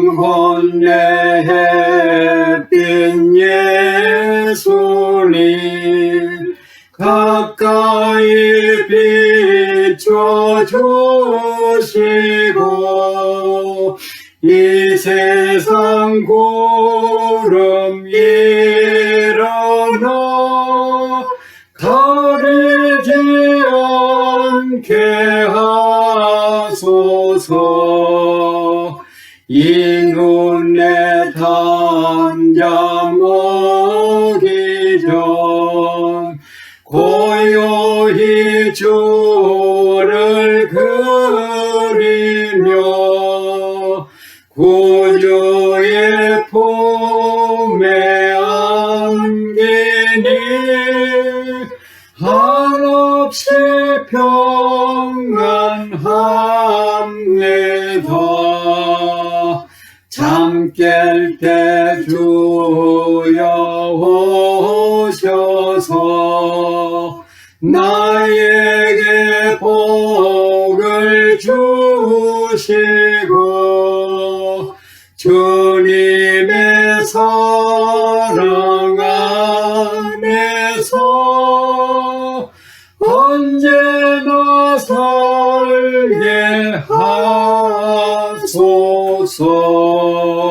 영혼 내 햇빛 예수님 가까이 비춰주시고 이 세상 구름 일어나 가리지 않게 하소서 이 눈에 단잠 오기 전 고요히 주를 그리며 구주의 품에 안기니 한없이 평안합니다 잠깰 때 주여 오셔서 나에게 복을 주시고 주님의 사랑 안에서 언제나 살게 하소 So.